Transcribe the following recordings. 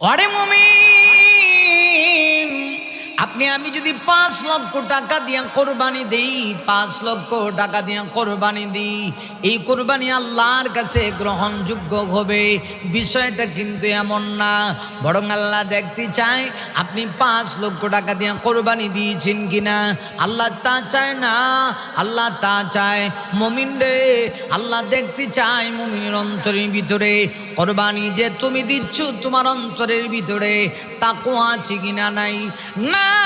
অরে মমিন। আপনি, আমি যদি পাঁচ লক্ষ টাকা দিয়া কোরবানি দিই, পাঁচ লক্ষ টাকা দিয়া কোরবানি দিই, এই কোরবানি আল্লাহর কাছে গ্রহণযোগ্য হবে। বিষয়টা কিন্তু এমন না। বরং আল্লাহ দেখতে চায়, আপনি পাঁচ লক্ষ টাকা দিয়া কোরবানি দিয়েছেন কিনা। আল্লাহ তা চায় না। আল্লাহ তা চায় মমিন রে। আল্লাহ দেখতে চায় মমিনের অন্তরের ভিতরে। কোরবানি যে তুমি দিচ্ছ তোমার অন্তরের ভিতরে তাকো আছে কিনা নাই? না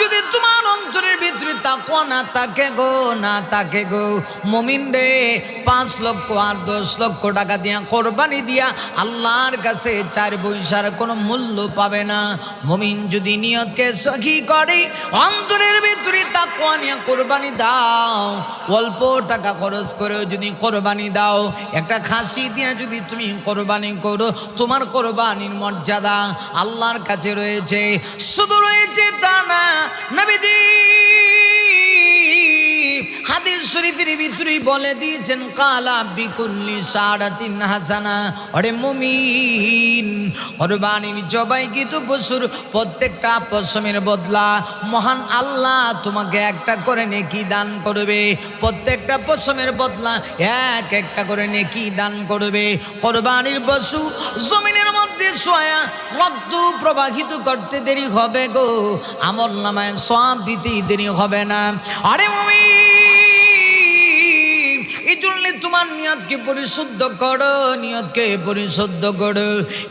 যদি তোমার অন্তরের ভিতরে তাকো না তাকে গো, না তাকে গো, মমিন রে, পাঁচ লক্ষ আর দশ লক্ষ টাকা দিয়া কোরবানি দিয়া আল্লাহর কাছে চার পয়সার কোনো মূল্য পাবে না। মমিন যদি নিয়তকে সখী করে, অন্তরের ভিতরে তাকো নিয়ে কোরবানি দাও, অল্প টাকা খরচ করেও যদি কোরবানি দাও, একটা খাসি দিয়ে যদি তুমি কোরবানি করো, তোমার কোরবানির মর্যাদা আল্লাহর কাছে রয়েছে। শুধু রয়েছে তা না নবীজি। হাদিস শরীফের ভিতরেই বলে দিয়েছেন, কালা বিকুল্লি সাড়াতিন হাসানা। অরে মুমিন, কোরবানির জবাই কিন্তু পশুর প্রত্যেকটা পশমের বদলা? মহান আল্লাহ তোমাকে একটা করে নেকি দান করবে, প্রত্যেকটা পশমের বদলা এক একটা করে নেকি দান করবে। কোরবানির পশু জমিনের মধ্যে সোয়া রক্ত প্রবাহিত করতে দেরি হবে গো, আমল নামায় সব দিতেই দেরি হবে না। আরে মমি এই জন্যে তোমার নিয়তকে পরিশুদ্ধ করো, নিয়তকে পরিশুদ্ধ করো।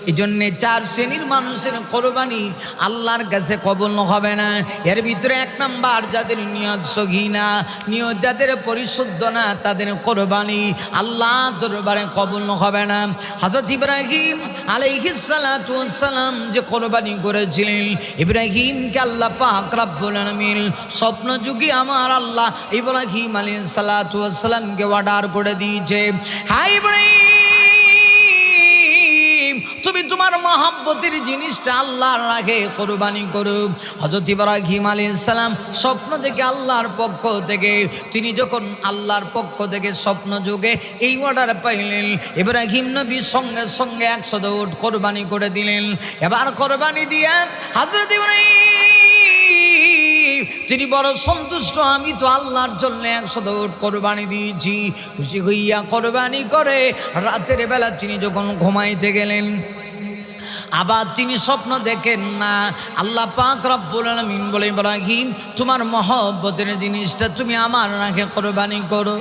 এই জন্যে চার শ্রেণির মানুষের কোরবানি আল্লাহর কাছে কবল হবে না। এর ভিতরে এক নাম্বার, যাদের নিয়ত সঘি না নিয়ত যাদের পরিশুদ্ধ না, তাদের কোরবানি আল্লাহ দরবারে কবল হবে না। হজরত ইব্রাহিম আলাইহিসালাম যে কোরবানি করেছিলেন, ইব্রাহিমকে আল্লাহ পাক রাব্বুল স্বপ্ন যুগে আমার আল্লাহ ইব্রাহিম আলাইহিস সালাতু ওয়াসসালামকে অর্ডার করে দিয়েছে। হাই তুমি তোমার মহাব্বতের জিনিসটা আল্লাহর আগে কোরবানি করো। হজরত ইব্রাহিম আলাইহিস সালাম স্বপ্ন থেকে আল্লাহর পক্ষ থেকে, তিনি যখন আল্লাহর পক্ষ থেকে স্বপ্ন যুগে এই অর্ডার পাইলেন, ইব্রাহিম নবী সঙ্গে সঙ্গে একশো দৌড় কোরবানি করে দিলেন। এবার কোরবানি দিয়ে হজরত ইব্রাহিম তিনি বড় সন্তুষ্ট, আমি তো আল্লাহর জন্য একশো দৌড় কোরবানি দিয়েছি। খুশি হইয়া কোরবানি করে রাতের বেলা তিনি যখন ঘুমাইতে গেলেন, আবার তিনি স্বপ্ন দেখেন না। আল্লাহ পাক রব্বুল বলে, ইব্রাহিম, তোমার মহব্বতের জিনিসটা তুমি আমার রাখে কোরবানি করো।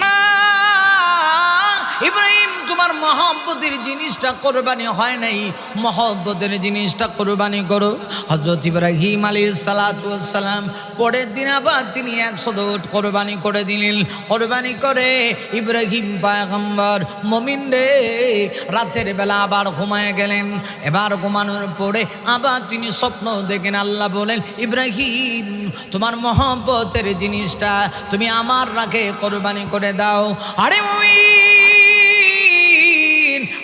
না, ইব্রাহিম মহব্বতের জিনিসটা কোরবানি হয় নাই। মহব্বতের জিনিসটা কোরবানি করো। হজরত ইব্রাহিম আলী সালাতাম পরের দিন আবার তিনি একশো দোট কোরবানি করে দিলেন। কোরবানি করে ইব্রাহিম পায়গম্বর মমিন রে, রাতের বেলা আবার ঘুমায় গেলেন। এবার ঘুমানোর পরে আবার তিনি স্বপ্ন দেখেন, আল্লাহ বলেন, ইব্রাহিম, তোমার মহব্বতের জিনিসটা তুমি আমার রাখে কোরবানি করে দাও। আরে মমিন!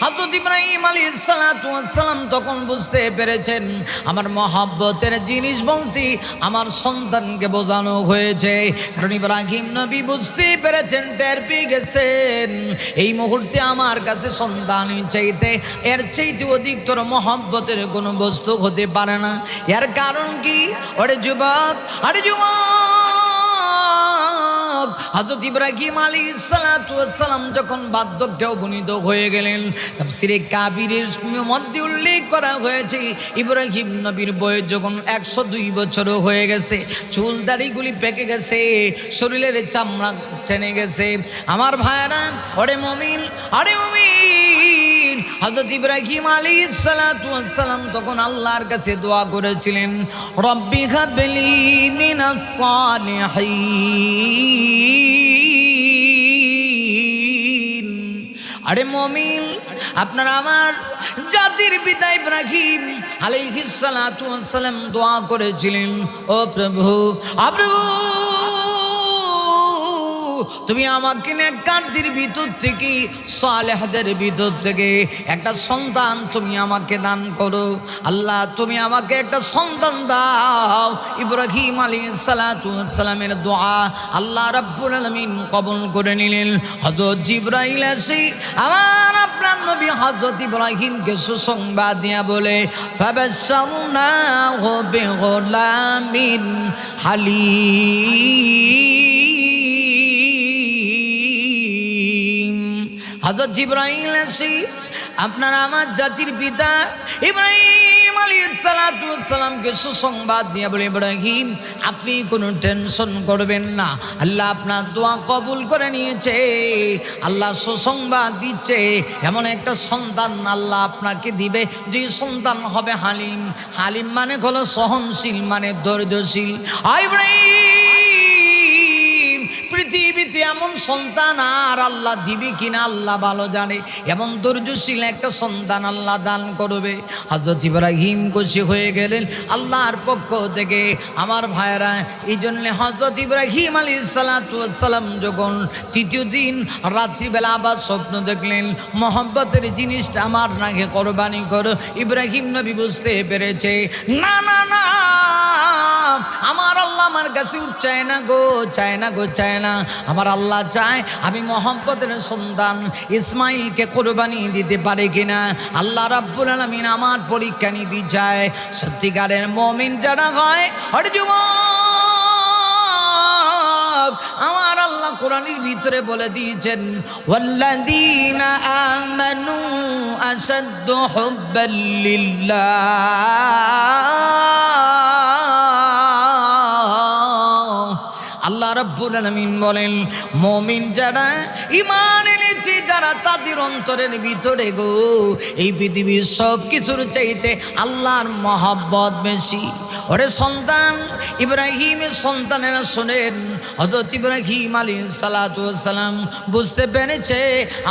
হজরত ইব্রাহিম আলী সালাম তখন বুঝতে পেরেছেন, আমার মহাব্বতের জিনিস বলতে আমার সন্তানকে বোঝানো হয়েছে। কারণ ইব্রাহিম নবী বুঝতে পেরেছেন, টের পেয়ে গেছেন। এই মুহূর্তে আমার কাছে সন্তান চাইতে, এর চাইতে অধিক তোর মহাব্বতের কোনো বস্তু হতে পারে না। এর কারণ কি? ওরে যুবক আরে যুবক! হজরত ইব্রাহিম আলী সালাম যখন বার্ধক্যে উপনীত হয়ে গেলেন, তাফসিরে কাবিরের মধ্যে উল্লেখ করা হয়েছে, ইব্রাহিম নবীর বয়স যখন একশো দুই বছরও হয়ে গেছে, চুল দাড়িগুলি পেকে গেছে, শরীরের চামড়া টেনে গেছে। আমার ভাইরা অরে মমিন অরে মমিন। হজরত ইব্রাহিম আলী সালাম তখন আল্লাহর কাছে দোয়া করেছিলেন, রব্বি হাবলি মিনাস সালিহিন। আরে মমিন, আপনার আমার জাতির পিতা ইব্রাহিম আলাইহিস সালাতু ওয়াস সালাম দোয়া করেছিলেন। ও প্রভু আ প্রভু। তুমি আমাকে নেকারদের ভিতর থেকে, সালেহদের ভিতর থেকে একটা সন্তান তুমি আমাকে দান করো। আল্লাহ, তুমি আমাকে একটা সন্তান দাও। ইব্রাহিম আলী সালামের দোয়া আল্লাহ রাব্বুল আলমিন কবল করে নিলেন। হজরত জিব্রাইল আসি আমার আপনার নবী হজরত ইব্রাহিমকে সুসংবাদ দিয়া বলে হালিম। হজরত জিব্রাইল আসি, আপনার আমার জাতির পিতা ইব্রাহিম আলী সালাতামকে সুসংবাদ দিয়ে বলে, ইব্রাহিম, আপনি কোনো টেনশন করবেন না। আল্লাহ আপনার দোয়া কবুল করে নিয়েছে। আল্লাহ সুসংবাদ দিচ্ছে। এমন একটা সন্তান আল্লাহ আপনাকে দিবে। যে সন্তান হবে হালিম। হালিম মানে হলো সহনশীল মানে ধৈর্যশীল আ ইব্রাহিম! পৃথিবীতে এমন সন্তান, আর আল্লাহ দিবি কিনা আল্লাহ ভালো জানে। এমন ধৈর্যশীল একটা সন্তান আল্লাহ দান করবে। হজরত ইব্রাহিম খুশি হয়ে গেলেন আল্লাহর পক্ষ থেকে। আমার ভাইয়েরা এই জন্যে হজরত ইব্রাহিম আলী সালাতাম যখন তৃতীয় দিন রাত্রিবেলা আবার স্বপ্ন দেখলেন, মোহব্বতের জিনিসটা আমার নাকি কোরবানি করো। ইব্রাহিম নবী বুঝতে পেরেছে, না না না। আমার আল্লাহ আমার কাছে চায় না গো, চায় না গো, চায় না। আমার আল্লাহ চায় আমি মোহাম্মদের সন্তান, ইসমাইলকে কোরবানি দিতে পারে কিনা। আল্লাহ রাব্বুল আলমিন আমার পরীক্ষা নিতে চায়। সত্যিকারের মমিন যারা হয় হরে আমার আল্লাহ কোরআনের ভিতরে বলে দিয়েছেন, ওয়াল্লাযীনা আমানু আশাদ্দু হুব্বাল আল্লাহ রাব্বুল আলামিন বলেন, মুমিন যারা ঈমান এনেছে, যারা তাদের অন্তরের ভিতরে গো, এই পৃথিবীর সব কিছুর চাইতে আল্লাহর মহাব্বত বেশি। ওরে সন্তান, ইব্রাহিমের সন্তানেরা শোনেন হজরত ইব্রাহিম আলী সালাম বুঝতে পেরেছে,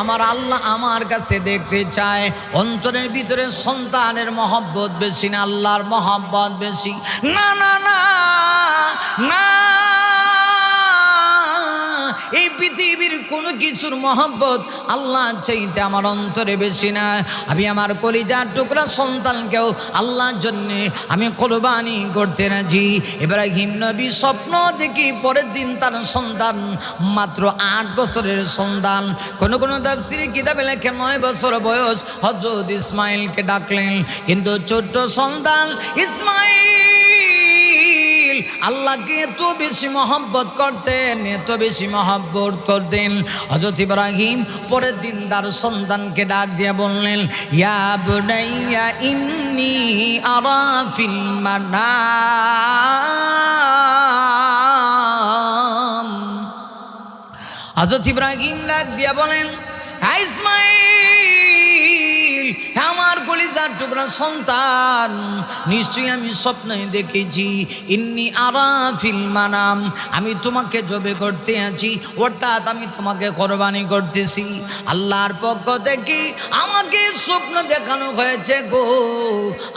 আমার আল্লাহ আমার কাছে দেখতে চায়, অন্তরের ভিতরে সন্তানের মহব্বত বেশি না, আল্লাহর মহব্বত বেশি। না না না না। কোনো কিছুর মহব্বত আল্লাহ চাইতে আমার অন্তরে বেশি না। আমি আমার কলিজার টুকরা সন্তানকেও আল্লাহর জন্যে আমি কোরবানি করতে রাজি। ইব্রাহিম নবী স্বপ্ন দেখি পরের দিন তার সন্তান, মাত্র আট বছরের সন্তান। কোন কোনো তাফসিরি কিতাবে লেখে নয় বছর বয়স হজরত ইসমাইলকে ডাকলেন। কিন্তু ছোট্ট সন্তান ইসমাইল আল্লাহকে এত বেশি মহব্বত করতেন, এত বেশি মহব্বত করতেন। হজরত ইব্রাহিম পরের দিন তার সন্তানকে ডাক দিয়ে বললেন, ইয়া ইন্নি আরা ফিল মানাম। হজরত ইব্রাহিম ডাক দিয়া বলেন "হ্যাঁ ইসমাইল কলিজার টুকরা সন্তান, নিশ্চয়ই আমি স্বপ্নে দেখেছি। ইন্নি আরা ফিল মানাম, আমি তোমাকে জবে করতে আছি, অর্থাৎ আমি তোমাকে কোরবানি করতেছি। আল্লাহর পক্ষ থেকে আমাকে স্বপ্ন দেখানো হয়েছে গো,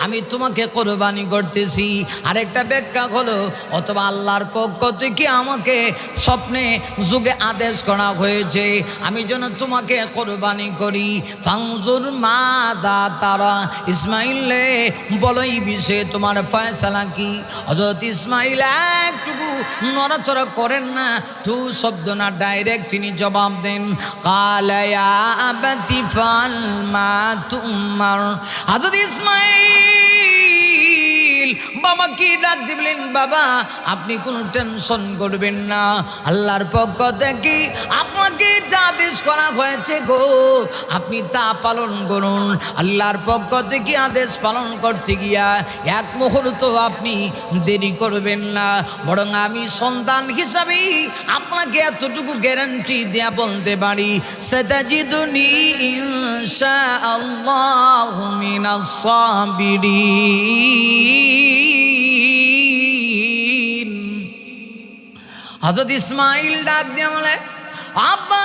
আমি তোমাকে কোরবানি করতেছি। আরেকটা ব্যাখ্যা হলো, অথবা আল্লাহর পক্ষ থেকে আমাকে স্বপ্নে যুগে আদেশ করা হয়েছে, আমি যেন তোমাকে কোরবানি করি। ফাংজুর মা দা তারা ইসমাইলে বলো এই বিষয়ে তোমার ফয়সালা কি? হজরত ইসমাইল একটুকু নড়াচড়া করেন না তু শব্দ না, ডাইরেক্ট তিনি জবাব দেন কালয়া আবাতি মা তুমার। হজরত ইসমাইল কি ডাক দিবলেন বাবা, আপনি কোনো টেনশন করবেন না। আল্লাহর পক্ষ থেকে আপনাকে যা আদেশ করা হয়েছে গো, আপনি তা পালন করুন। আল্লাহর পক্ষ থেকে আদেশ পালন করতে গিয়া এক মুহূর্ত আপনি দেরি করবেন না। বরং আমি সন্তান হিসাবেই আপনাকে এতটুকু গ্যারান্টি দেয়া বলতে পারি সেদাজিদুনি ইনশা আল্লাহ মিনাস সাবিরিন। হজরত ইসমাইল ডাক দিয়ে বলে আব্বা!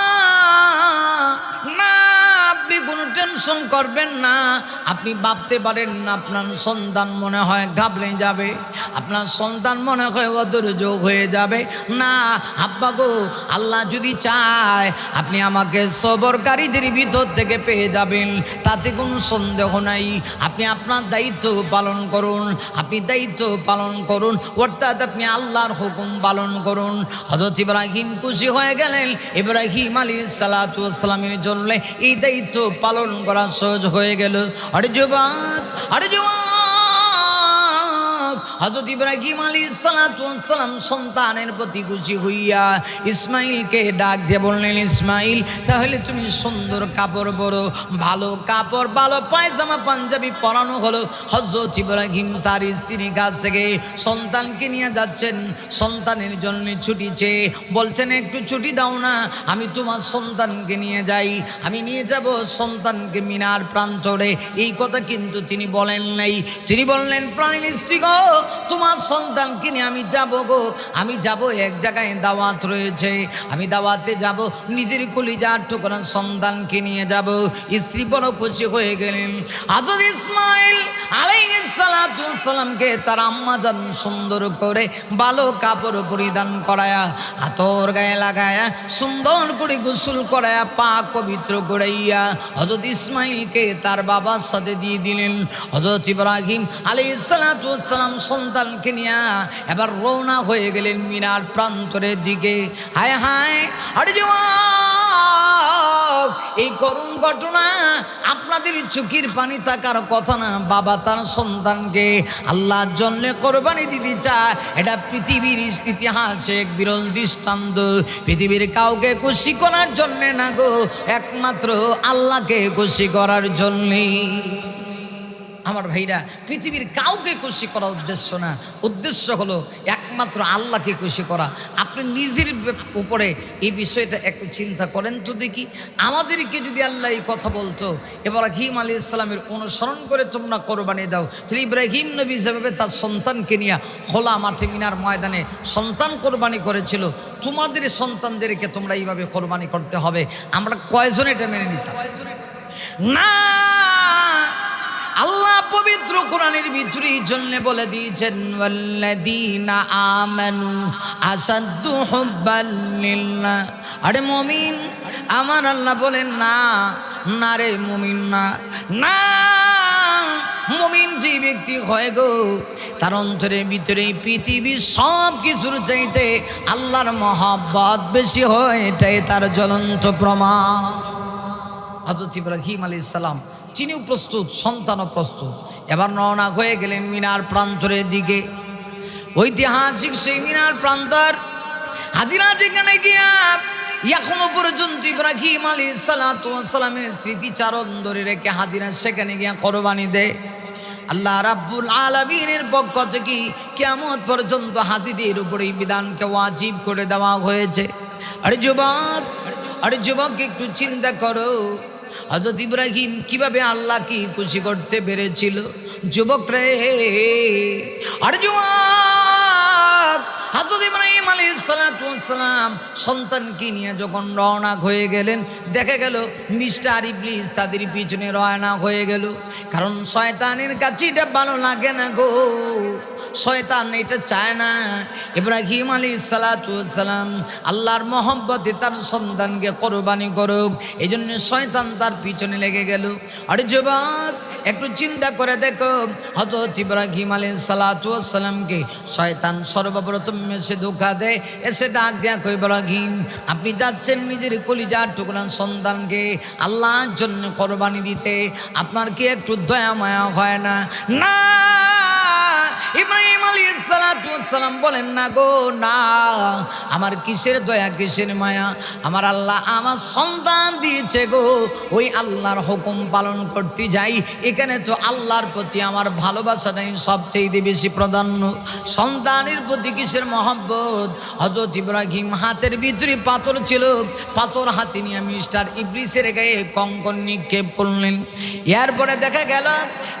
আপনি কোনো টেনশন করবেন না। আপনি ভাবতে পারেন না, আপনার সন্তান মনে হয় ঘাবড়ে যাবে। আপনার সন্তান মনে হয় অদরযোগ হয়ে যাবে। না, আব্বা গো, আল্লাহ যদি চায়, আপনি আমাকে সবরকারীদের ভিতর থেকে পেয়ে যাবেন। তাতে কোনো সন্দেহ নাই। আপনি আপনার দায়িত্ব পালন করুন। আপনি দায়িত্ব পালন করুন। অর্থাৎ আপনি আল্লাহর হুকুম পালন করুন। হজরত ইব্রাহিম খুশি হয়ে গেলেন। ইব্রাহিম আলী সালাতামের জন্য এই দায়িত্ব পালন করা সহজ হয়ে গেল। আরে জুবান আরে যুবক হজরত ইব্রাহিম আলী সালাতাম সন্তানের প্রতি খুশি হইয়া ইসমাইলকে ডাক দিয়ে বললেন, ইসমাইল, তাহলে তুমি সুন্দর কাপড় পরো। ভালো কাপড়, ভালো পায়জামা, পাঞ্জাবি পরানো হলো। হজরত ইব্রাহিম তার স্ত্রীর কাছ থেকে সন্তানকে নিয়ে যাচ্ছেন। সন্তানের জন্য ছুটি চেয়ে বলছেন, একটু ছুটি দাও না, আমি তোমার সন্তানকে নিয়ে যাই। আমি নিয়ে যাব সন্তানকে মিনার প্রান্তরে। এই কথা কিন্তু তিনি বলেন নাই। তিনি বললেন, প্রাণীর স্ত্রী তোমার সন্তানকে নিয়ে আমি যাব গো। আমি যাব এক জায়গায় দাওয়াত রয়েছে। আমি দাওয়াতে যাব, নিজের কলিজার টুকরা সন্তানকে নিয়ে যাব। স্ত্রী বড় খুশি হয়ে গেলেন। আজদ ইসমাইল আলাইসালামকে তার আম্মা যান সুন্দর করে ভালো কাপড় পরিধান করায়া, হাতর গায়ে লাগায়া, সুন্দর করে গোসল করায়া পা পবিত্র করাইয়া হজরত ইসমাইলকে তার বাবার সাথে দিয়ে দিলেন। হজরত ইব্রাহিম আলী সালাম সন্তানকে নিয়ে এবার রওনা হয়ে গেলেন মিনার প্রান্তরের দিকে। হায় হায়, আরে এই করুণ ঘটনা আপনাদের চোখের পানি থাকার কথা না, বাবা তার সন্তানকে আল্লাহর জন্য কোরবানি দিতে চায়। এটা পৃথিবীর ইতিহাসে এক বিরল দৃষ্টান্ত। পৃথিবীর কাউকে খুশি করার জন্যে না গো, একমাত্র আল্লাহকে খুশি করার জন্যেই। আমার ভাইরা, পৃথিবীর কাউকে খুশি করা উদ্দেশ্য না। উদ্দেশ্য হলো একমাত্র আল্লাহকে খুশি করা। আপনি নিজের উপরে এই বিষয়টা একটু চিন্তা করেন তো দেখি। আমাদেরকে যদি আল্লাহ এই কথা বলতো, ইব্রাহিম আলী ইসলামের অনুসরণ করে তোমরা কোরবানি দাও, তাহলে ইব্রাহিম নবী যেভাবে তার সন্তানকে নিয়ে হোলা মাঠে মিনার ময়দানে সন্তান কোরবানি করেছিল, তোমাদের সন্তানদেরকে তোমরা এইভাবে কোরবানি করতে হবে। আমরা কয়জন এটা মেনে নিতাম? না! আল্লাহ পবিত্র কোরআনের ভিতরে জন্য বলে দিয়েছেন আমানু আসাদ্দু আরে মুমিন, আমার আল্লাহ বলেন, না না রে মুমিন, না। না, মুমিন যে ব্যক্তি হয় গো, তার অন্তরের ভিতরে পৃথিবীর সব কিছুর চাইতে আল্লাহর মহাব্বত বেশি হয়, এটাই তার জ্বলন্ত প্রমাণ। হজরত ইব্রাহিম আলী ইসলাম তিনিও প্রস্তুত, সন্তানও প্রস্তুত। এবার রওনা হয়ে গেলেন মিনার প্রান্তরের দিকে। ঐতিহাসিক সেই মিনার প্রান্তর। হাজিরা যেখানে গিয়া এখনও পর্যন্ত ইব্রাহিম আলী সালামের স্মৃতিচারণ ধরে রেখে হাজিরা সেখানে গিয়া কোরবানি দেয়। আল্লাহ রাব্বুল আলমিনের পক্ষ থেকে কেমন পর্যন্ত হাজিদের উপরে বিধানকে ওয়াজিব করে দেওয়া হয়েছে। আরে যুবক আরে যুবক, একটু চিন্তা করো। হজরত ইব্রাহিম কীভাবে আল্লাহকে খুশি করতে পেরেছিল? যুবক রে আর হজরত ইব্রাহিম আলী সালাম সন্তানকে নিয়ে যখন রওনা হয়ে গেলেন, দেখা গেল মিস্টার ইবলিস তাদের পিছনে রওনা হয়ে গেল। কারণ শয়তানের কাছে এটা ভালো লাগে না গো। শয়তান এটা চায় না। ইব্রাহিম আলী সালাম আল্লাহর মহব্বতে তার সন্তানকে কোরবানি করুক। এই জন্য শয়তান তার পিছনে লেগে গেল। আরে যুবক একটু চিন্তা করে দেখো হজরত ইব্রাহিম আলী সালাতামকে শয়তান সর্বপ্রথম এসে ধোকা দেয়, এসে ডাক দেয়া কই ইব্রাহিম, আপনি যাচ্ছেন নিজের কলিজার টুকরান সন্তানকে আল্লাহর জন্য কোরবানি দিতে। আপনার কি একটু দয়া মায়া হয় না? না। ইব্রাহিম আলী সালাম বলেন, না গো, না। আমার কিসের দয়া, কিসের মায়া? আমার আল্লাহ আমার সন্তান দিয়েছে গো। ওই আল্লাহর হুকুম পালন করতে যাই। এখানে তো আল্লাহর প্রতি আমার ভালোবাসাটাই সবচেয়ে বেশি প্রাধান্য। সন্তানের প্রতি কিসের মহব্বত। হজরত ইব্রাহিম হাতের ভিতরে পাথর ছিল। পাথর হাতে নিয়ে মিস্টার ইব্রিসের গায়ে কঙ্কন নিক্ষেপ করলেন। এরপরে দেখা গেল,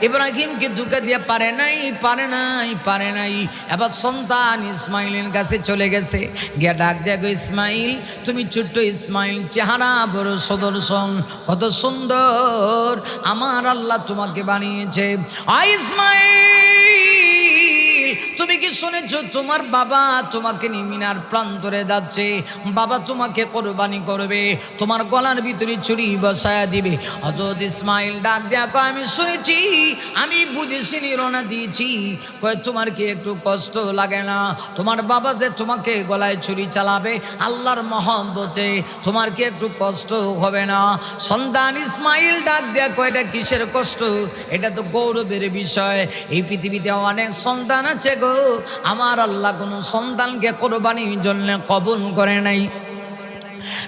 ইব্রাহিমকে দুঃখে দিয়ে পারে নাই পারে নাই পারে নাই। এবার সন্তান ইসমাইলের কাছে চলে গেছে। গিয়া ডাক দেখো ইসমাইল, তুমি ছোট্ট ইসমাইল, চেহারা বড় সদর্শন। কত সুন্দর। আমার আল্লাহ তোমাকে বানিয়েছে। আ ইসমাইল! তুমি কি শুনেছো? তোমার বাবা তোমাকে নিমিনার মিনার প্রান্তরে যাচ্ছে। বাবা তোমাকে কোরবানি করবে। তোমার গলার ভিতরে ছুরি বসায়া দিবে। হজরত ইসমাইল ডাক দেখো আমি শুনেছি, আমি বুঝেছিনি রোনা দিয়েছি। কয়ে, তোমার কি একটু কষ্ট লাগে না? তোমার বাবা যে তোমাকে গলায় ছুরি চালাবে, আল্লাহর মহব্বতে তোমার কি একটু কষ্ট হবে না? সন্তান ইসমাইল ডাক দেখো এটা কিসের কষ্ট? এটা তো গৌরবের বিষয়। এই পৃথিবীতে অনেক সন্তান আছে গো আমার আল্লাহ কোনো সন্তানকে কোরবানির জন্য কবুল করে নাই।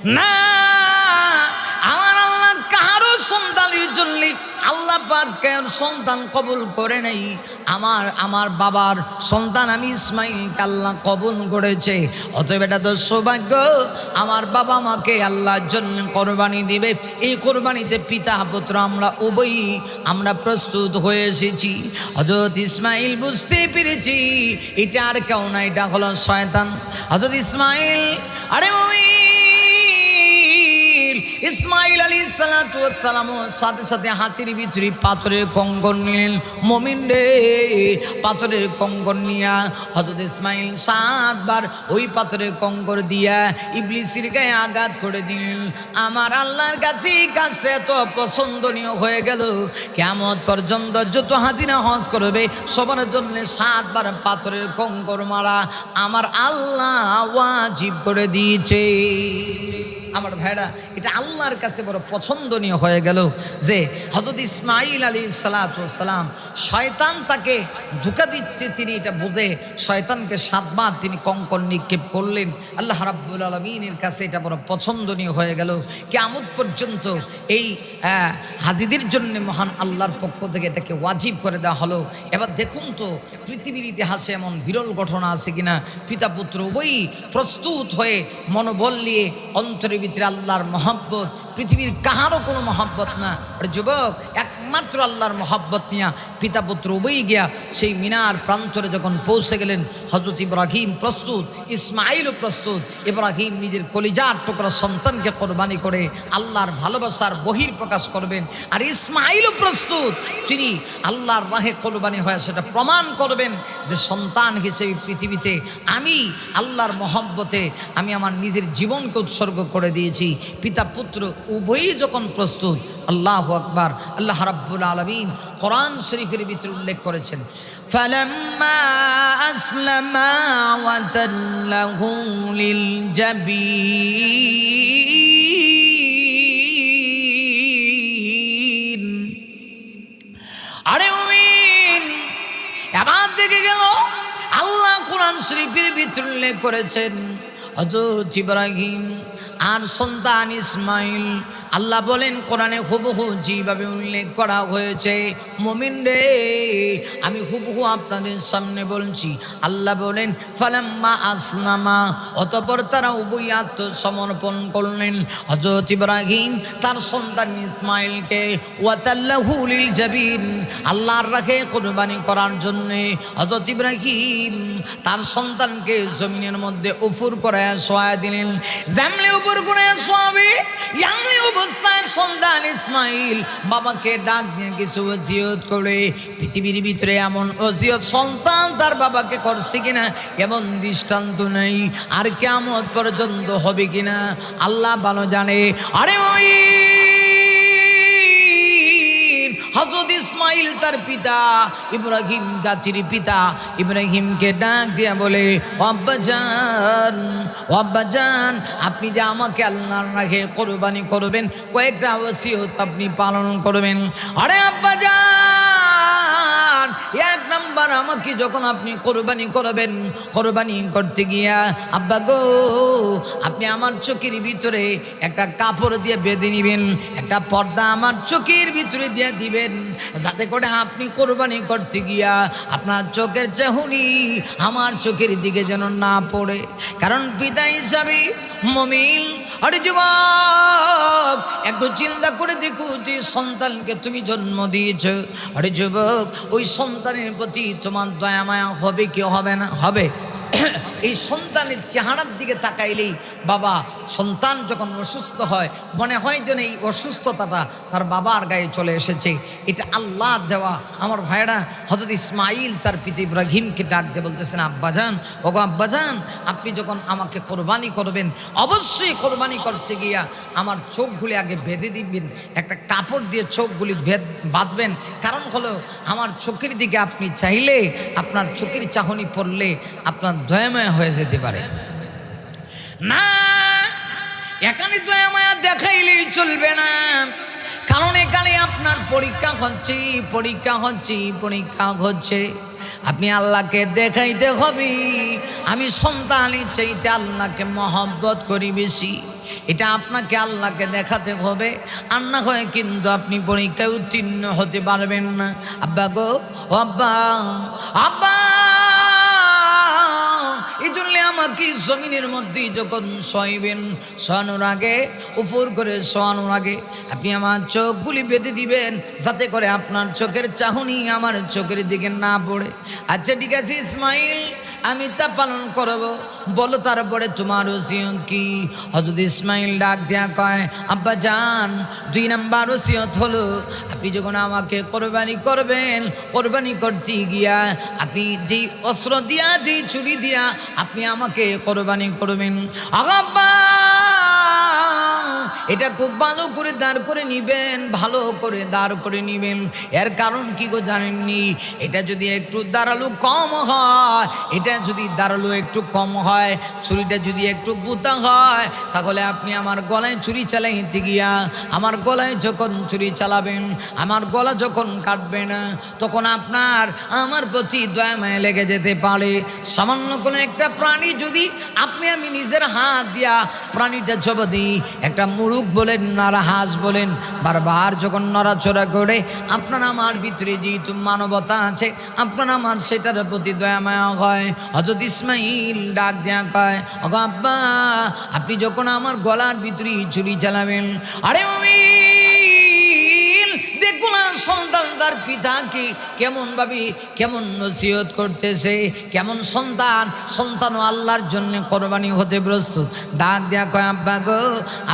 না আল্লাহ পাককে সন্তান কবুল করে নাই? আমার আমার বাবার সন্তান আমি ইসমাইলকে আল্লাহ কবুল করেছে। অতএব এটা তো সৌভাগ্য। আমার বাবা মাকে আল্লাহর জন্য কোরবানি দিবে। এই কোরবানিতে পিতা পুত্র আমরা উভয়ই আমরা প্রস্তুত হয়ে এসেছি। হজরত ইসমাইল বুঝতে পেরেছি, এটা আর কেউ না, এটা হলো শয়তান। হজরত ইসমাইল, আরে মমিন! ইসমাইল আলী সালাম সাথে সাথে হাতির ভিতরে পাথরের কঙ্কর নিলেন। মমিন রে, পাথরের কঙ্কর নিয়া। হজরত ইসমাইল সাতবার ওই পাথরের কঙ্কর দিয়া ইবলিসির গায়ে আঘাত করে দিলেন। আমার আল্লাহর কাছে এই কাজটা এত পছন্দনীয় হয়ে গেল। কেমন পর্যন্ত যত হাজিরা হজ করবে, সবার জন্য সাতবার পাথরের কঙ্কর মারা আমার আল্লাহ ওয়াজিব করে দিয়েছে। আমার ভাইরা, এটা আল্লাহর কাছে বড় পছন্দনীয় হয়ে গেল যে হজরত ইসমাইল আলী সালাতাম শয়তান তাকে ধোকা দিচ্ছে, তিনি এটা বুঝে শয়তানকে সাতবার তিনি কঙ্কন নিক্ষেপ করলেন। আল্লাহ রাব্বুল আলমিনের কাছে এটা বড় পছন্দনীয় হয়ে গেল। কেমন পর্যন্ত এই হাজিদের জন্য মহান আল্লাহর পক্ষ থেকে এটাকে ওয়াজিব করে দেওয়া হলো। এবার দেখুন তো, পৃথিবীর ইতিহাসে এমন বিরল ঘটনা আছে কিনা? পিতা পুত্র উভয়ই প্রস্তুত হয়ে মনোবল নিয়ে অন্তরের ভিতরে আল্লাহর মহব্বত পৃথিবীর কাহারও কোনো মহব্বত না। আর যুবক একমাত্র আল্লাহর মহাব্বত নিয়া পিতা পুত্র উভয়ই গিয়া সেই মিনার প্রান্তরে যখন পৌঁছে গেলেন হজরত ইব্রাহিম প্রস্তুত ইসমাইলও প্রস্তুত, ইব্রাহিম নিজের কলিজার টুকরা সন্তানকে কোরবানি করে আল্লাহর ভালোবাসার বহির প্রকাশ করবেন আর ইসমাইলও প্রস্তুত তিনি আল্লাহর রাহে কোরবানি হয়ে সেটা প্রমাণ করবেন যে সন্তান হিসেবে পৃথিবীতে আমি আল্লাহর মহব্বতে আমি আমার নিজের জীবনকে উৎসর্গ করে দিয়েছি। পিতা পুত্র উভয়ই যখন প্রস্তুত, আল্লাহ আকবার, আল্লাহ রাব্বুল আলমিন কোরআন শরীফের ভিতরে উল্লেখ করেছেন فلما أسلما وتله للجبين আরে মুমিন এবার দেখে গেল আল্লাহ কোরআন শরীফের ভিতরে উল্লেখ করেছেন হজরত ইব্রাহিম আর সন্তান ইসমাইল আল্লাহ বলেন, কোরআনে হুবহু যেভাবে উল্লেখ করা হয়েছে, মমিন রে, আমি হুবহু আপনাদের সামনে বলছি, আল্লাহ বলেন, ফালাম্মা আসলামা, অতপর তারা উভয় আত্মসমর্পণ করলেন। হজরত ইব্রাহিম তার সন্তান ইসমাইলকে ওয়াতাল্লাহুলিল জাবিন, আল্লাহর রাখে কোরবানি করার জন্যে হজরত ইব্রাহিম তার সন্তানকে জমিনের মধ্যে উফুর করে সোয়া দিলেন। জামলে উপর করে শোয়াবে, ইয়ামলি অবস্থায় সন্তান ইসমাইল। বাবাকে ডাক দিয়ে কিছু অজিয়ত করে, পৃথিবীর ভিতরে এমন অজিয়ত সন্তান তার বাবাকে করছে কিনা এমন দৃষ্টান্ত নেই। আর কেমন পর্যন্ত হবে কিনা, আল্লাহ ভালো জানে। আরে ওই হজরত ইসমাইল তার পিতা, ইব্রাহিম জাতির পিতা, ইব্রাহিমকে ডাক দিয়া বলে অব্বাজান অব্বাজান আপনি যে আমাকে আল্লাহর রাখে কোরবানি করবেন, কয়েকটা ওসিয়ত আপনি পালন করবেন। আরে আব্বাজান নাম্বার আমাকে যখন আপনি কোরবানি করবেন, কোরবানি করতে গিয়া, আব্বা গো, আপনি আমার চোখের ভিতরে একটা কাপড় দিয়ে বেঁধে নিবেন, একটা পর্দা আমার চোখের ভিতরে দিয়ে দিবেন, যাতে করে আপনি কোরবানি করতে গিয়া আপনার চোখের চাহুনি আমার চোখের দিকে যেন না পড়ে। কারণ পিতা হিসাবে মমিন, আরে যুবক, একটু চিন্তা করে দেখো যে সন্তানকে তুমি জন্ম দিয়েছ। আরে যুবক, ওই সন্তানের প্রতি তোমার দয়া মায়া হবে কি হবে না? হবে। এই সন্তানের চেহারার দিকে তাকাইলেই বাবা সন্তান যখন অসুস্থ হয়, মনে হয় যেন এই অসুস্থতাটা তার বাবার গায়ে চলে এসেছে। এটা আল্লাহ দেওয়া। আমার ভাইরা হজরত ইসমাইল তার পিতা ইব্রাহিমকে দিয়ে বলতেছেন আব্বাজান ওগো আব্বাজান আপনি যখন আমাকে কোরবানি করবেন, অবশ্যই কোরবানি করতে গিয়া আমার চোখগুলি আগে বেঁধে দিবেন, একটা কাপড় দিয়ে চোখগুলি ভেদ, বাঁধবেন। কারণ হলো, আমার চোখের দিকে আপনি চাইলে আপনার চোখের চাহনি পড়লে আপনার দয়াময় হয়ে যেতে পারে। না এখানে দয়ামায়া দেখাইলেই চলবে না। কারণ এখানে আপনার পরীক্ষা হচ্ছে পরীক্ষা হচ্ছে পরীক্ষা হচ্ছে। আপনি আল্লাহকে দেখাইতে হবে। আমি সন্তানের চাইতে আল্লাহকে মহব্বত করি বেশি। এটা আপনাকে আল্লাহকে দেখাতে হবে। আর না হয় কিন্তু আপনি পরীক্ষায় উত্তীর্ণ হতে পারবেন না। আব্বা গো, আব্বা আব্বা! আমাকে জমিনের মধ্যে যখন শোয়াইবেন শোয়ানোর আগে উপর করে শোয়ানোর আগে, আপনি আমার চোখগুলি বেঁধে দিবেন, যাতে করে আপনার চোখের চাহনি আমার চোখের দিকে না পড়ে। আচ্ছা ঠিক আছে, ইসমাইল। আমি তা পালন করব। বলো তারপরে তোমার ওসিয়ত কি? হজরত ইসমাইল ডাক দেয়া কয়, আব্বা যান দুই নাম্বার ওসিয়ত হলো। আপনি যখন আমাকে কোরবানি করবেন, কোরবানি করতে গিয়া আপনি যেই অস্ত্র দিয়া, যেই ছুরি দিয়া আপনি আমাকে কোরবানি করবেন। আগাব্বা! এটা খুব ভালো করে দাঁড় করে নিবেন, ভালো করে দাঁড় করে নিবেন। এর কারণ কি গো জানেননি? এটা যদি একটু দাঁড়াল কম হয়, এটা যদি দাঁড়াল একটু কম হয়, ছুরিটা যদি একটু বুতা হয়, তাহলে আপনি আমার গলায় ছুরি চালাইতে গিয়া, আমার গলায় যখন ছুরি চালাবেন, আমার গলা যখন কাটবেন তখন আপনার আমার প্রতি দয়া মায়া লেগে যেতে পারে। সামান্য কোনো একটা প্রাণী যদি আপনি আমি নিজের হাত দিয়া প্রাণীটা জব দিই একটা মুরুখ বলেন নারা হাঁস বলেন, বারবার যখন নড়াচড়া করে, আপনার আমার ভিতরে যেহেতু মানবতা আছে, আপনার আমার সেটার প্রতি দয়া মায়া হয়। হজরত ইসমাইল ডাক দেয়া কয় অগ আব্বা, আপনি যখন আমার গলার ভিতরে চুরি চালাবেন আরে না সন্তান তার পিতাকে কেমন ভাবে কেমন নসিহত করতেছে, কেমন সন্তান, সন্তানও আল্লাহর জন্য কোরবানি হতে প্রস্তুত। ডাক দেয়া কয়, আব্বা গো,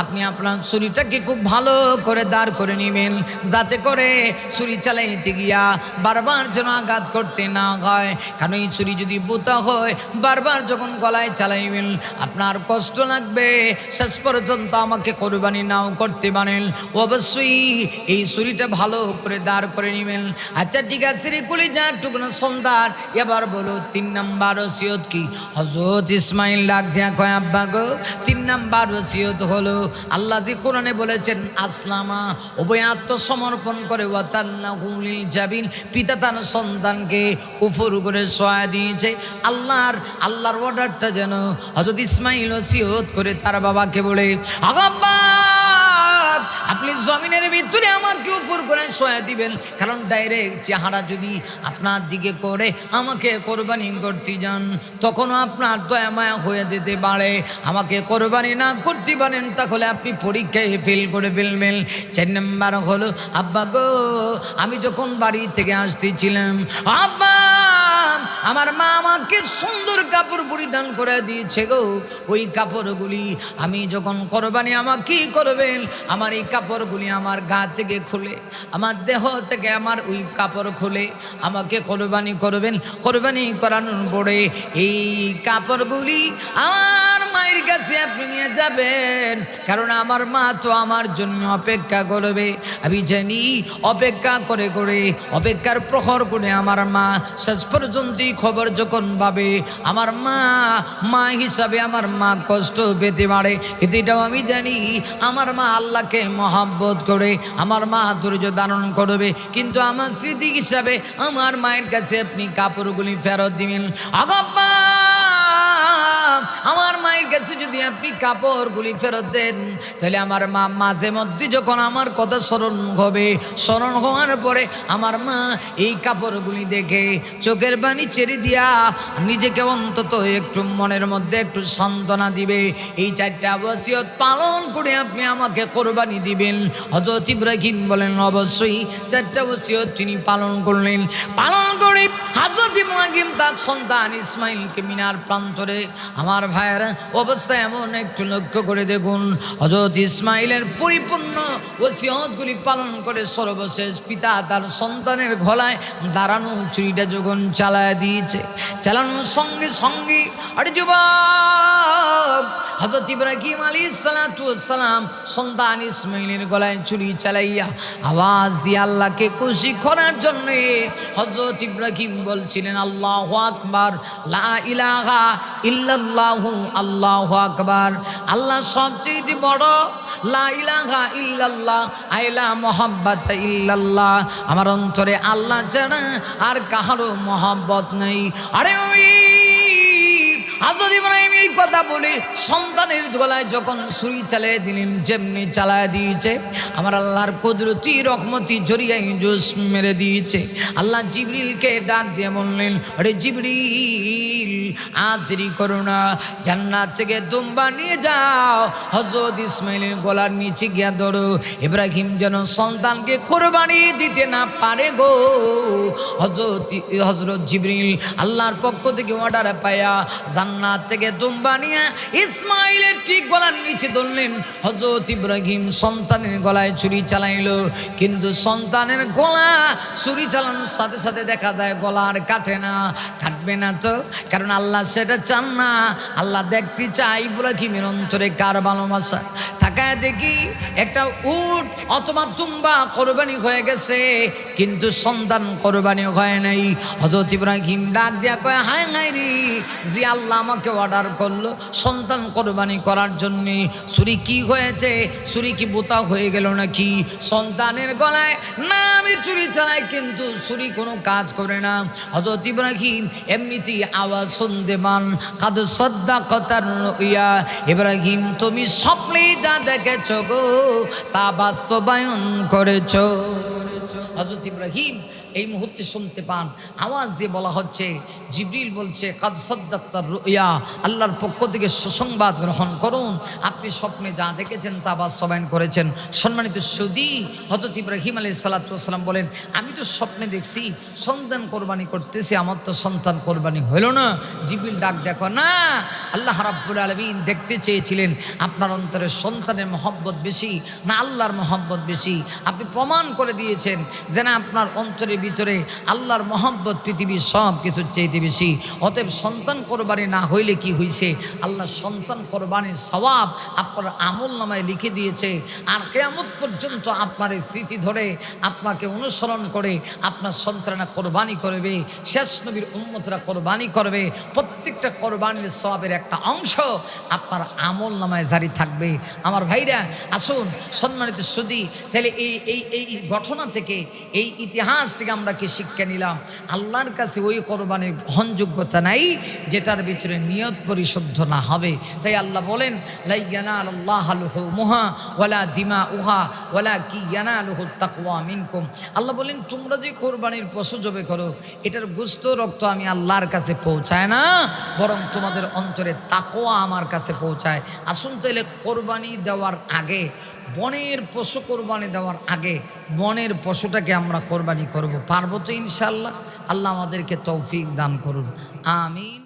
আপনি আপনার ছুরিটাকে খুব ভালো করে দাঁড় করে নেবেন, যাতে করে ছুরি চালাইতে গিয়া বারবার যেন আঘাত করতে না হয়। কারণ এই ছুরি যদি বুতা হয়, বারবার যখন গলায় চালাইবেন, আপনার কষ্ট লাগবে। শেষ পর্যন্ত আমাকে কোরবানি নাও করতে পারেন অবশ্যই এই ছুরিটা ভালো করে দাঁড় করে নেবেন। আচ্ছা ঠিক আছে রে কুলি যা টুকনো সন্তান। এবার বলো, তিন নাম্বার ওসিয়ত কি? হজরত ইসমাইল দিয়া কয়, আব্বা গো, তিন নাম্বার ওসিয়ত হলো, আল্লাহ যে কোরআনে বলেছেন, আসলামা, উভয় আত্মসমর্পণ করে ওয়াতাল্লাহুলিল জাবিল পিতা তার সন্তানকে উফুর করে সহায় দিয়েছে। আল্লাহর আল্লাহর অর্ডারটা যেন হজরত ইসমাইল ওসিয়ত করে তার বাবাকে বলে আগাব্বা আপনি জমিনের ভিতরে আমাকে উপর করে সয়া দিবেন। কারণ ডাইরেক্ট চেহারা যদি আপনার দিকে করে, আমাকে কোরবানি করতে যান, তখনও আপনার দয়া মায়া হয়ে যেতে পারে। আমাকে কোরবানি না করতে পারেন, তাহলে আপনি পরীক্ষায় ফেল করে ফেলবেন। চার নম্বর হলো, আব্বা গো, আমি যখন বাড়ি থেকে আসতেছিলাম, আব্বা আমার মা আমাকে সুন্দর কাপড় পরিধান করে দিয়েছে গো। ওই কাপড়গুলি আমি যখন করবানি আমার কি করবেন? আমার এই কাপড়গুলি আমার গা থেকে খুলে, আমার দেহ থেকে আমার ওই কাপড় খুলে আমাকে কোরবানি করবেন। কোরবানি করানোর পরে এই কাপড়গুলি আমার মায়ের কাছে আপনি নিয়ে যাবেন। কারণ আমার মা তো আমার জন্য অপেক্ষা করবে। আমি জানি অপেক্ষা করে করে অপেক্ষার প্রহর করে আমার মা শেষ পর্যন্তই খবর যখন পাবে, আমার মা মা হিসাবে আমার মা কষ্ট পেতে পারে। কিন্তু এটাও আমি জানি, আমার মা আল্লাহকে মহাব্বত করে, আমার মা ধৈর্য ধারণ করবে। কিন্তু আমার স্মৃতি হিসাবে আমার মায়ের কাছে আপনি কাপড়গুলি ফেরত দিবেন। আগাব্বা আমার মায়ের কাছে যদি আপনি কাপড়গুলি ফেরত দেন, তাহলে আমার মা মাঝে মধ্যে যখন আমার কথা স্মরণ হবে, স্মরণ হওয়ার পরে আমার মা এই কাপড়গুলি দেখে চোখের বাণী ছেড়ে দিয়া নিজেকে অন্তত একটু মনের মধ্যে একটু সান্ত্বনা দিবে। এই চারটা ওসিয়ত পালন করে আপনি আমাকে কোরবানি দিবেন। হজরত ইব্রাহিম বলেন, অবশ্যই চারটা ওসিয়ত তিনি পালন করলেন। পালন করে হজরত ইব্রাহিম তার সন্তান ইসমাইলকে মিনার প্রান্তরে আমার ভাইয়ের, অবস্থা এমন, একটু লক্ষ্য করে দেখুন। হজরত ইসমাইলের পরিপূর্ণ ওসিয়তগুলি পালন করে সর্বশেষ পিতা তার সন্তানের গলায় দাঁড়ানো চুরিটা যখন চালায় দিয়েছে, চালানোর সঙ্গে সঙ্গে আরে যুবক হজরত ইব্রাহিম আলী সালাম সন্তান ইসমাইলের গলায় চুরি চালাইয়া আওয়াজ দিয়ে আল্লাহকে খুশি করার জন্য হজরত ইব্রাহিম বলছিলেন, আল্লাহ আকবার, লা ইলাহা ইল্লাল্লাহু আল্লাহ আকবার। আল্লাহ সবচেয়ে বড় লা ইলাহা ইল্লাল্লাহ আইলা মোহাব্বত ইল্লাল্লাহ। আমার অন্তরে আল্লাহ ছাড়া আর কাহারও মহব্বত নেই। আরে ওই হাজর ইব্রাহিম এই কথা বলে সন্তানের গলায় যখন ছুরি চালিয়ে দিলেন, যেমনি চালায় দিয়েছে, আমার আল্লাহর কুদরতি রহমতি জড়িয়াই জোস মেরে দিয়েছে। আল্লাহ জিবরিলকে ডাক দিয়ে বললেন, আরে জিবরিল আতরি করো না, জান্নাত থেকে দুম্বা নিয়ে যাও। হজরত ইসমাইলের গলার নিচে গিয়া ধরো, ইব্রাহিম যেন সন্তানকে কোরবানি দিতে না পারে গো। হজরত হজরত জিবরিল আল্লাহর পক্ষ থেকে অর্ডার পায়া জান্নাত থেকে দুম্বা নিয়ে ইসমাইলের ঠিক গলার নিচে ধরলেন। হজরত ইব্রাহিম সন্তানের গলায় ছুরি চালাইলো, কিন্তু সন্তানের গলা ছুরি চালানোর সাথে সাথে দেখা যায় গলা আর কাটে না। কাটবে না তো, কারণ আল্লাহ সেটা চান না। আল্লাহ দেখতে চাই ইব্রাহিমের অন্তরে কার ভালোবাসা। তাকায় দেখি একটা উট অথবা তুম্বা কোরবানি হয়ে গেছে। কিন্তু সন্তান কোরবানি হয় নাই। হজরত ইব্রাহিম ডাক দিয়া কয়, হায় হায় রে, যে আল্লাহ আমাকে অর্ডার করল সন্তান কোরবানি করার জন্যে। ছুরি কি হয়েছে? ছুরি কি বোতা হয়ে গেল নাকি? সন্তানের গলায়, না, আমি চুরি চালাই কিন্তু ছুরি কোনো কাজ করে না। হজরত ইব্রাহিম এমনিতেই আওয়াজ শুনতে পান, কাদ শ্রদ্ধা কথার ইয়া ইব্রাহিম, তুমি স্বপ্নে যা দেখেছ গো? তা বাস্তবায়ন করেছ। হজরত ইব্রাহিম এই মুহূর্তে শুনতে পান। আওয়াজ দিয়ে বলা হচ্ছে, জিবরিল বলছে, কাদ সদ্দাক্তার ইয়া আল্লাহর পক্ষ থেকে সুসংবাদ গ্রহণ করুন। আপনি স্বপ্নে যা দেখেছেন তা বাস্তবায়ন করেছেন। সম্মানিত সুদী হজরত ইব্রাহিম আলী সাল্লাতাম বলেন, আমি তো স্বপ্নে দেখছি, সন্তান কোরবানি করতেছি, আমার তো সন্তান কোরবানি হইল না। জিবিল ডাক দেখো না, আল্লাহ রাব্বুল আলমিন দেখতে চেয়েছিলেন আপনার অন্তরে সন্তানের মহব্বত বেশি না আল্লাহর মহব্বত বেশি। আপনি প্রমাণ করে দিয়েছেন যেন আপনার অন্তরের ভিতরে আল্লাহর মহব্বত, পৃথিবীর সব কিছুর চাইতে বেশি। অতএব সন্তান কোরবানি না হইলে কি হইছে? আল্লাহ সন্তান কোরবানির সবাব আপনার আমল নামায় লিখে দিয়েছে। আর কেয়ামত পর্যন্ত আপনার এই স্মৃতি ধরে আপনাকে অনুসরণ করে আপনার সন্তানা কোরবানি করবে, শেষ নবীর উন্মতরা কোরবানি করবে। প্রত্যেকটা কোরবানির স্বভাবের একটা অংশ আপনার আমল নামায় জারি থাকবে। আমার ভাইরা, আসুন সম্মানিত সুদী, তাহলে এই এই এই ঘটনা থেকে, এই ইতিহাস থেকে আমরা কি শিক্ষা নিলাম? আল্লাহর কাছে ওই কোরবানির গ্রহণযোগ্যতা নাই, যেটার ভিতরে নিয়ত পরিশুদ্ধ না হবে। তাই আল্লাহ বলেন লাই জ্ঞানা আল্লাহ মুহা ওয়ালা দিমা উহা ওয়ালা কি জ্ঞানা আলুহ তাকুয়া মিনকুম। আল্লাহ বলেন, তোমরা যে কোরবানির পশু জবে করো, এটার গুস্ত রক্ত আমি আল্লাহর কাছে পৌঁছায় না, বরং তোমাদের অন্তরে তাকোয়া আমার কাছে পৌঁছায়। আসুন তাইলে কোরবানি দেওয়ার আগে বনের পশু কোরবানি দেওয়ার আগে বনের পশুটাকে আমরা কোরবানি করব। পারব তো ইনশাল্লাহ আল্লাহ আমাদেরকে তৌফিক দান করুন। আমিন।